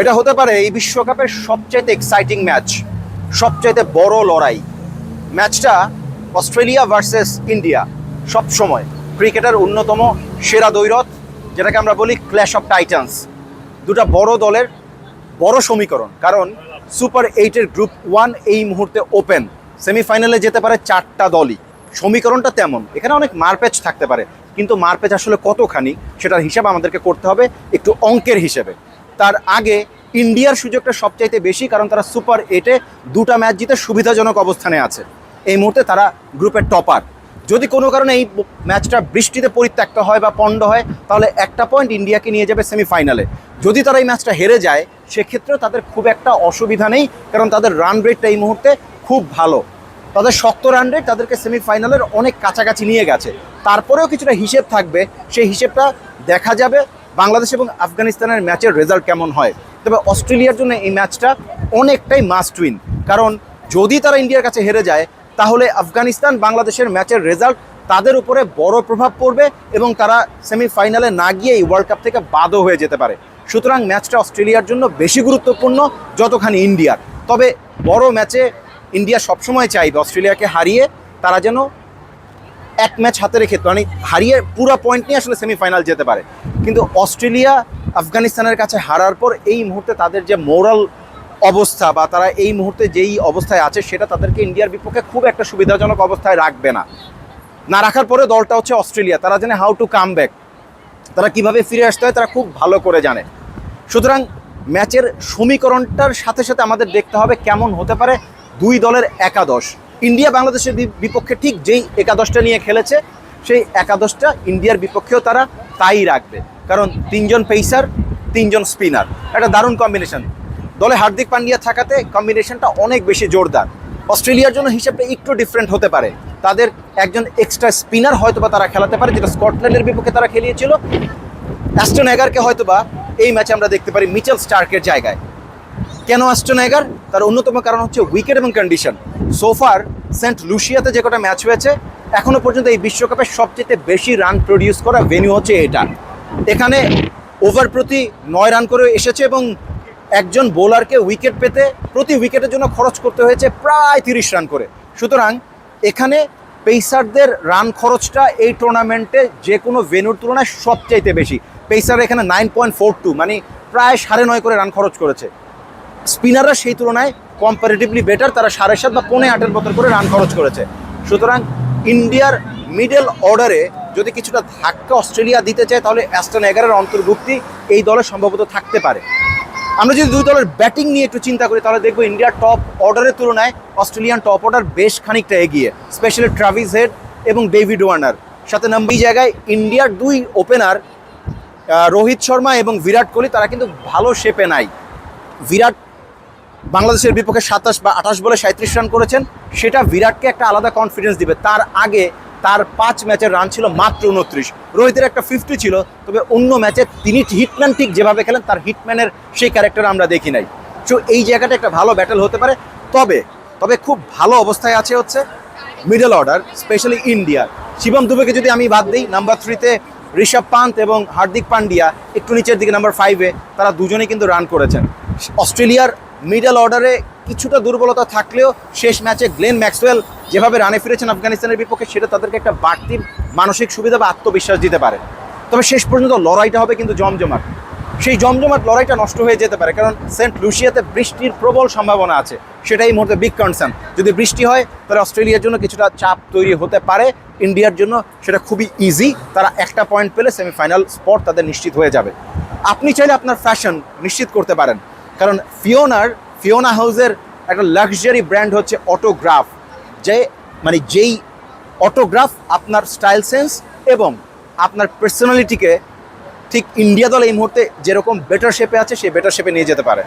এটা হতে পারে এই বিশ্বকাপের সবচাইতে এক্সাইটিং ম্যাচ সবচাইতে বড় লড়াই। ম্যাচটা অস্ট্রেলিয়া ভার্সেস ইন্ডিয়া, সব সময়। ক্রিকেটের অন্যতম সেরা দৈরথ যেটাকে আমরা বলি ক্ল্যাশ অফ টাইটান্স দুটা বড় দলের বড় সমীকরণ, কারণ সুপার এইটের গ্রুপ ওয়ান এই মুহূর্তে ওপেন সেমিফাইনালে যেতে পারে চারটা দলই। সমীকরণটা তেমন। এখানে অনেক মারপ্যাচ থাকতে পারে, কিন্তু মারপ্যাচ আসলে কতখানি, সেটার হিসাব আমাদেরকে করতে হবে একটু অঙ্কের হিসেবে। তার আগে ইন্ডিয়ার সুযোগটা সবচাইতে বেশি, কারণ তারা সুপার এটে দুটা ম্যাচ জিতে সুবিধাজনক অবস্থানে আছে। এই মুহূর্তে তারা গ্রুপের টপার যদি কোনো কারণে এই ম্যাচটা বৃষ্টিতে পরিত্যক্ত হয় বা পণ্ড হয়, তাহলে একটা পয়েন্ট ইন্ডিয়াকে নিয়ে যাবে সেমিফাইনালে যদি তারা এই ম্যাচটা হেরে যায়, সেক্ষেত্রেও তাদের খুব একটা অসুবিধা নেই, কারণ তাদের রান রেটটা এই মুহূর্তে খুব ভালো। তাদের শক্ত রান রেট তাদেরকে সেমিফাইনালের অনেক কাছাকাছি নিয়ে গেছে। তারপরেও কিছুটা হিসেব থাকবে, সেই হিসেবটা দেখা যাবে। বাংলাদেশ এবং আফগানিস্তানের ম্যাচের রেজাল্ট কেমন হয়? তবে অস্ট্রেলিয়ার জন্য এই ম্যাচটা অনেকটাই মাস্ট উইন কারণ যদি তারা ইন্ডিয়ার কাছে হেরে যায়, তাহলে আফগানিস্তান বাংলাদেশের ম্যাচের রেজাল্ট তাদের উপরে বড় প্রভাব পড়বে এবং তারা সেমিফাইনালে না গিয়ে এই ওয়ার্ল্ড কাপ থেকে বাদও হয়ে যেতে পারে। সুতরাং ম্যাচটা অস্ট্রেলিয়ার জন্য বেশি গুরুত্বপূর্ণ যতখানি ইন্ডিয়ার। তবে বড় ম্যাচে ইন্ডিয়া সবসময় চাইবে অস্ট্রেলিয়াকে হারিয়ে তারা যেন এক ম্যাচ হাতে রেখে মানে হারিয়ে পুরো পয়েন্ট নিয়ে আসলে সেমিফাইনাল যেতে পারে। কিন্তু অস্ট্রেলিয়া আফগানিস্তানের কাছে হারার পর এই মুহূর্তে তাদের যে মোরাল অবস্থা বা তারা এই মুহূর্তে যেই অবস্থায় আছে, সেটা তাদেরকে ইন্ডিয়ার বিপক্ষে খুব একটা সুবিধাজনক অবস্থায় রাখবে না। না রাখার পরে দলটা হচ্ছে অস্ট্রেলিয়া। তারা জানে হাউ টু কাম ব্যাক তারা কীভাবে ফিরে আসতে হয় তারা খুব ভালো করে জানে। সুতরাং ম্যাচের সমীকরণটার সাথে সাথে আমাদের দেখতে হবে কেমন হতে পারে দুই দলের একাদশ। ইন্ডিয়া বাংলাদেশের বিপক্ষে ঠিক যেই একাদশটা নিয়ে খেলেছে, সেই একাদশটা ইন্ডিয়ার বিপক্ষেও তারা তাই রাখবে। কারণ তিনজন পেসার তিনজন স্পিনার একটা দারুণ কম্বিনেশন দলে হার্দিক পান্ডিয়া থাকাতে কম্বিনেশনটা অনেক বেশি জোরদার। অস্ট্রেলিয়ার জন্য হিসাবটা একটু ডিফারেন্ট হতে পারে। তাদের একজন এক্সট্রা স্পিনার হয়তো বা তারা খেলাতে পারে, যেটা স্কটল্যান্ডের বিপক্ষে তারা খেলিয়েছিল। অ্যাস্টন এগারকে হয়তো বা এই ম্যাচে আমরা দেখতে পারি মিচেল স্টার্কের জায়গায়। কেন অ্যাস্টন এগার তার অন্যতম কারণ হচ্ছে উইকেট এবং কন্ডিশন সোফার সেন্ট লুশিয়াতে যে কটা ম্যাচ হয়েছে, এখনও পর্যন্ত এই বিশ্বকাপে সবচেয়ে বেশি রান প্রডিউস করা ভেনিউ হচ্ছে এটা। এখানে ওভার প্রতি নয় রান করে এসেছে এবং একজন বোলারকে উইকেট পেতে প্রতি উইকেটের জন্য খরচ করতে হয়েছে প্রায় তিরিশ রান করে। সুতরাং, এখানে পেসারদের রান খরচটা এই টুর্নামেন্টে যে কোনো ভেনুর তুলনায় সবচাইতে বেশি। পেসার এখানে নাইন পয়েন্ট ফোর টু মানে প্রায় সাড়ে নয় করে রান খরচ করেছে। স্পিনাররা সেই তুলনায় কম্পারেটিভলি বেটার তারা সাড়ে সাত বা পৌনে আটের মতন করে রান খরচ করেছে। সুতরাং ইন্ডিয়ার মিডল অর্ডারে যদি কিছুটা ধাক্কা অস্ট্রেলিয়া দিতে চায়, তাহলে অ্যাস্টন এগারের অন্তর্ভুক্তি এই দলে সম্ভবত থাকতে পারে। আমরা যদি দুই দলের ব্যাটিং নিয়ে একটু চিন্তা করি, তাহলে দেখব ইন্ডিয়ার টপ অর্ডারের তুলনায় অস্ট্রেলিয়ান টপ অর্ডার বেশ খানিকটা এগিয়ে স্পেশালি ট্রাভিস হেড এবং ডেভিড ওয়ার্নার সাথে নাম্বার জায়গায় ইন্ডিয়ার দুই ওপেনার রোহিত শর্মা এবং বিরাট কোহলি, তারা কিন্তু ভালো শেপে নাই। বিরাট বাংলাদেশের বিপক্ষে সাতাশ বা আঠাশ বলে সাঁত্রিশ রান করেছেন। সেটা বিরাটকে একটা আলাদা কনফিডেন্স দিবে। তার আগে তার পাঁচ ম্যাচের রান ছিল মাত্র উনত্রিশ। রোহিতের একটা ফিফটি ছিল, তবে অন্য ম্যাচে তিনি হিটম্যান ঠিক যেভাবে খেলেন, তার হিটম্যানের সেই ক্যারেক্টার আমরা দেখি নাই। সো এই জায়গাটা একটা ভালো ব্যাটেল হতে পারে। তবে তবে খুব ভালো অবস্থায় আছে হচ্ছে মিডল অর্ডার স্পেশালি ইন্ডিয়ার শিবম দুবেকে যদি আমি বাদ দিই নাম্বার থ্রিতে ঋষভ পান্ত এবং হার্দিক পান্ডিয়া, একটু নিচের দিকে নাম্বার ফাইভে তারা দুজনেই কিন্তু রান করেছেন। অস্ট্রেলিয়ার মিডল অর্ডারে কিছুটা দুর্বলতা থাকলেও শেষ ম্যাচে গ্লেন ম্যাক্সওয়েল যেভাবে রানে ফিরেছেন আফগানিস্তানের বিপক্ষে, সেটা তাদেরকে একটা বাড়তি মানসিক সুবিধা বা আত্মবিশ্বাস দিতে পারে। তবে শেষ পর্যন্ত লড়াইটা হবে কিন্তু জমজমাট। সেই জমজমাট লড়াইটা নষ্ট হয়ে যেতে পারে, কারণ সেন্ট লুসিয়াতে বৃষ্টির প্রবল সম্ভাবনা আছে। সেটাই এই মুহূর্তে বিগ কনসার্ন যদি বৃষ্টি হয়, তাহলে অস্ট্রেলিয়ার জন্য কিছুটা চাপ তৈরি হতে পারে। ইন্ডিয়ার জন্য সেটা খুবই ইজি তারা একটা পয়েন্ট পেলে সেমিফাইনাল স্পট তাদের নিশ্চিত হয়ে যাবে। আপনি চাইলে আপনার ফ্যাশন নিশ্চিত করতে পারেন। কারণ ফিওনার ফিওনা হাউসের একটা লাক্সারি ব্র্যান্ড হচ্ছে অটোগ্রাফ যে মানে যেই অটোগ্রাফ আপনার স্টাইল সেন্স এবং আপনার পার্সোনালিটিকে ঠিক ইন্ডিয়া দল এই মুহূর্তে যেরকম বেটার শেপে আছে সেই বেটার শেপে নিয়ে যেতে পারে।